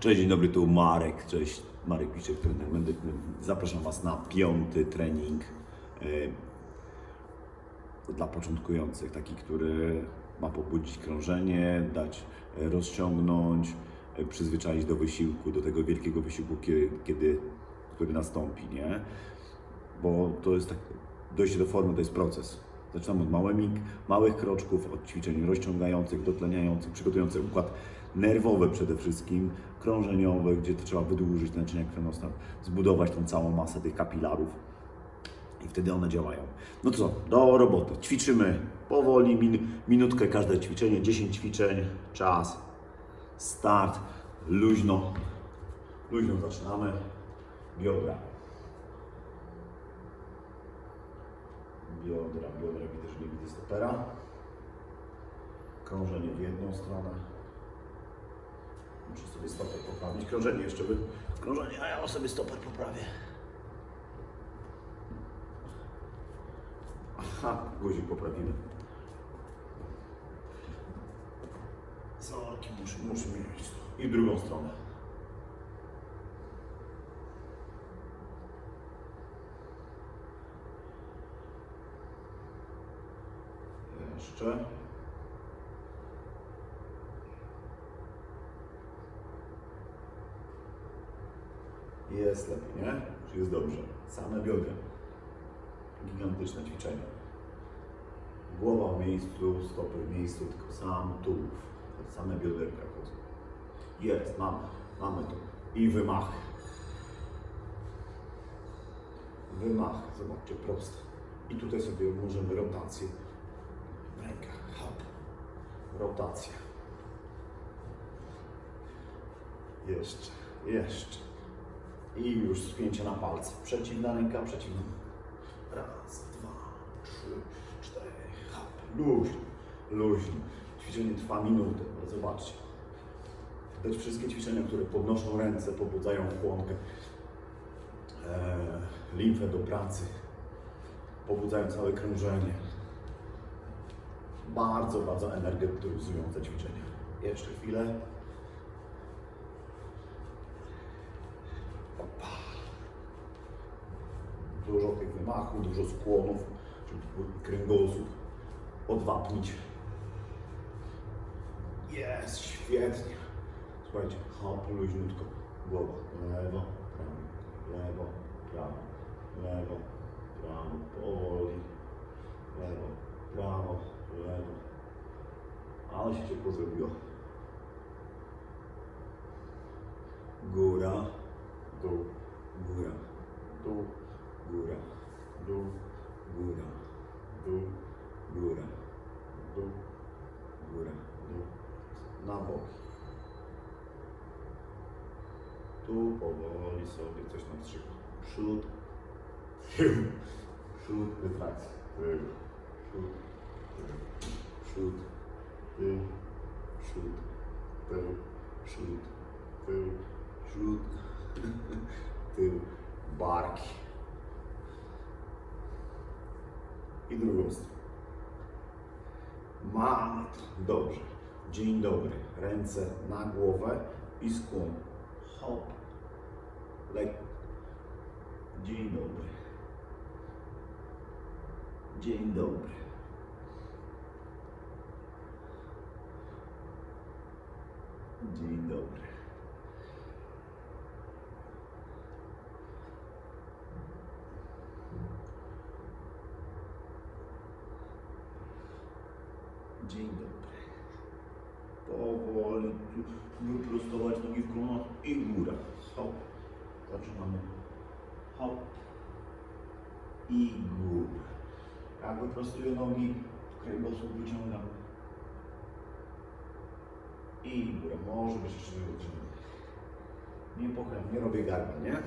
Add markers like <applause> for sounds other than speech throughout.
Cześć, dzień dobry, tu Marek. Cześć, Marek Piszek, trener. Będę, zapraszam Was na piąty trening e, dla początkujących, taki, który ma pobudzić krążenie, dać rozciągnąć, e, przyzwyczaić do wysiłku, do tego wielkiego wysiłku, kiedy, kiedy który nastąpi, nie? Bo to jest tak, dojście do formy to jest proces. Zaczynamy od małymi, małych kroczków, od ćwiczeń rozciągających, dotleniających, przygotujących układ nerwowy przede wszystkim, krążeniowy, gdzie to trzeba wydłużyć naczynia krwionośne, zbudować tą całą masę tych kapilarów i wtedy one działają. No co, do roboty. Ćwiczymy powoli, min, minutkę każde ćwiczenie, 10 ćwiczeń, czas, start, luźno, luźno zaczynamy, biodra. Biodra, biodra, widzę, że nie widzę stopera. Krążenie w jedną stronę. Muszę sobie stoper poprawić. Krążenie jeszcze by. Krążenie, a ja sobie stoper poprawię. Aha, guzik poprawimy. Sorki, muszę, muszę mieć. I drugą stronę. Jeszcze. Jest lepiej, nie? Czy jest dobrze? Same biodra. Gigantyczne ćwiczenie. Głowa w miejscu, stopy w miejscu, tylko sam tułów. Same bioderka chodzą. Jest, mamy, mamy to. I wymachy. Wymachy, zobaczcie, proste. I tutaj sobie możemy rotację w. Hop. Rotacja. Jeszcze, jeszcze. I już spięcie na palce. Przeciwna ręka, przeciwna. Raz, dwa, trzy, cztery. Hop. Luźno, luźno. Ćwiczenie trwa minutę, ale zobaczcie. Dać wszystkie ćwiczenia, które podnoszą ręce, pobudzają chłonkę, e, limfę do pracy, pobudzają całe krążenie. Bardzo, bardzo energetyzujące ćwiczenia. Jeszcze chwilę. Wymachów, dużo skłonów, żeby kręgosłup odwapnić. Jest, świetnie. Słuchajcie, hop, luźniutko. Głowa, lewo, prawo, lewo, prawo, lewo, prawo, powoli, lewo, prawo, lewo. Ale się ciepło zrobiło. Góra, dół, góra, dół, dół, góra, dół, góra, dół, góra, dół. Na boki. Tu powoli sobie coś nam trzyma. Przód, tył, przód, wytrakcja, tył, przód, tył, przód, tył, przód, tył, przód, tył, przód, <laughs> tył, barki. I drugą stronę. Dobrze. Dzień dobry. Ręce na głowę i skłon. Hop. Lekko. Dzień dobry. Dzień dobry. Dzień dobry. Dzień dobry. Powoli wyprostować nogi w kolana i góra. Hop. Zaczynamy. Hop. I góra. Jak wyprostuję nogi, kręgosłup wyciągam. I góra. Może być jeszcze wyciągam. Nie pochylam, nie robię gardła, nie?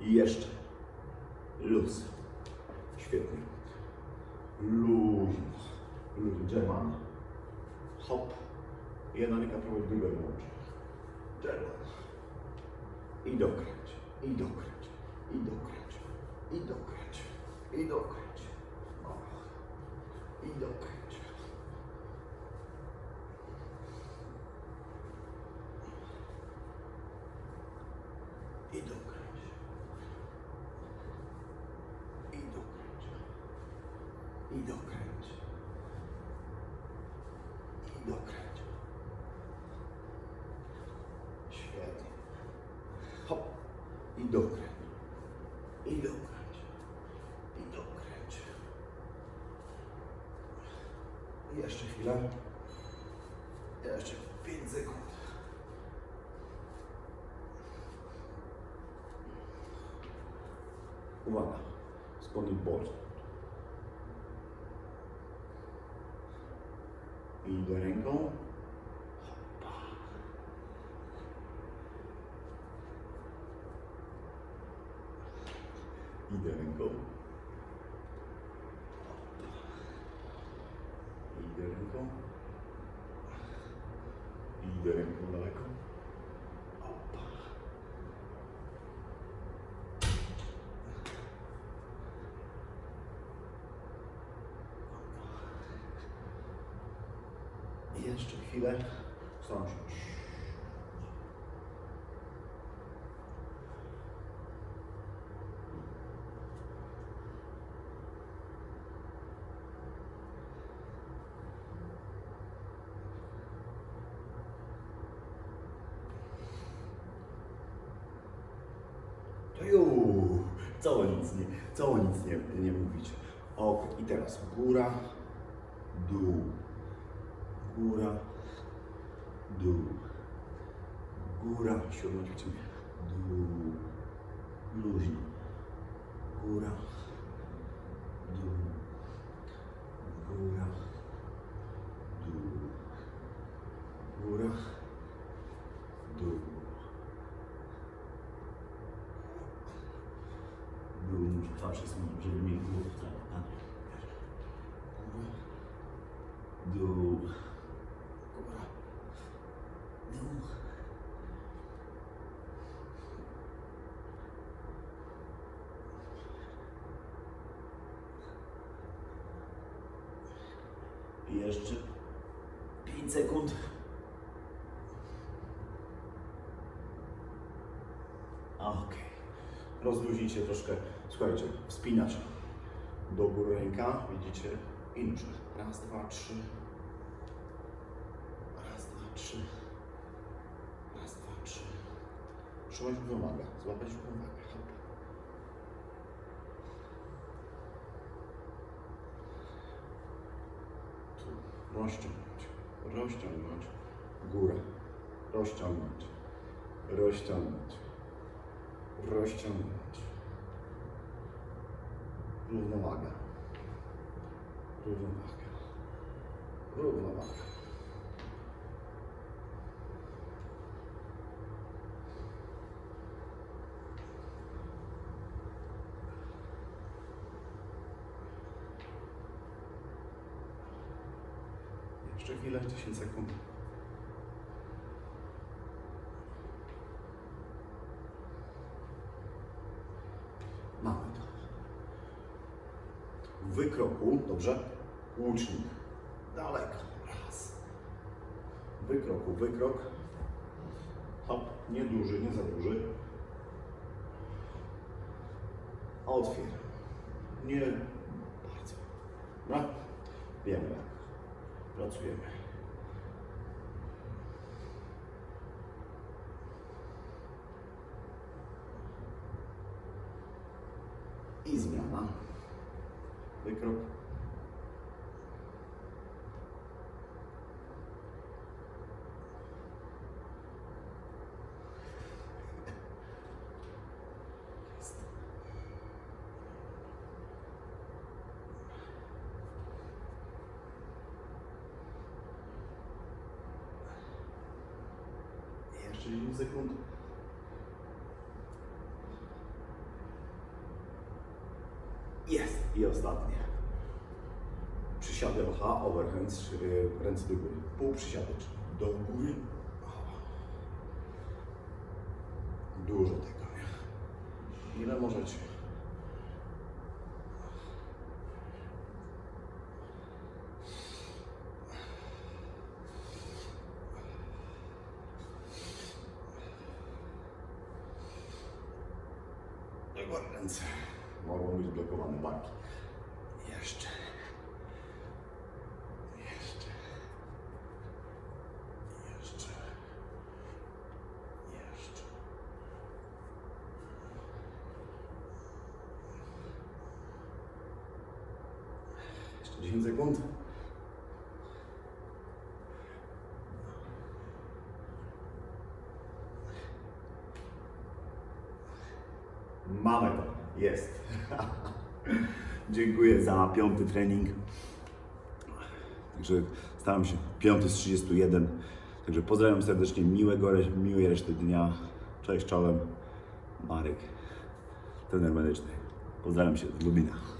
I jeszcze. Luz. Świetnie. Luźno. Luźno. German. Hop. Jedna ręka próbuje druga wyłączyć. German. I dokręć. I dokręć. I dokręć. I dokręć. I dokręć. I dokręć. I dokręć. I dokręć. I dokręć. I dokręć. Świetnie. Hop. I dokręć. I dokręć. I dokręć. Jeszcze chwilę. Jeszcze 5 sekund. Uwaga. Spodnie boli. I do ręką. Idę ręką. Idę ręką. Idę ręką daleko. Opa. I jeszcze chwilę. Ju, całe nic nie, całe nic nie, nie mówić. Ok, i teraz góra, dół, góra, dół, góra, siódma ćwiczenie, dół, luźno, góra, dół, góra, dół, góra, dół. Był muszę czas mówić, żeby mi głowę wcale, tak? Góra, dół, góra, dół. I jeszcze 5 sekund. Okej. Rozluźnijcie troszkę. Słuchajcie, wspinacz. Do góry ręka, widzicie? I. Raz, dwa, trzy. Raz, dwa, trzy. Raz, dwa, trzy. Trzymać równowagę. Złapać równowagę. Hop. Rozciągnąć. Rozciągnąć. Górę. Rozciągnąć. Rozciągnąć. Rozciągnąć. Równowaga. Równowaga. Równowaga. Jeszcze chwilę, 10 sekund. Mamy to. Wykroku, dobrze? Łucznik. Daleko. Raz. Wykroku, wykrok. Hop, nie duży, nie za duży. Otwier. Nie bardzo. Dobra? Wiemy. Pracujemy. I zmiana. Wykrok. Jeszcze 10 sekund. Jest. I ostatnie. Przysiady OH, overhands, yy, ręce do góry. Pół przysiadecz. Do góry. Dużo tego? Ile możecie? Oj, ręce. Mogą być blokowane barki. Jeszcze. Jeszcze. Jeszcze. Jeszcze. Jeszcze 10 sekund. Mamy to. Jest. Dziękuję za piąty trening. Także staram się. Piąty z 31. Także pozdrawiam serdecznie. Miłego, miłej reszty dnia. Cześć, czołem. Marek, trener medyczny. Pozdrawiam się z Lubina.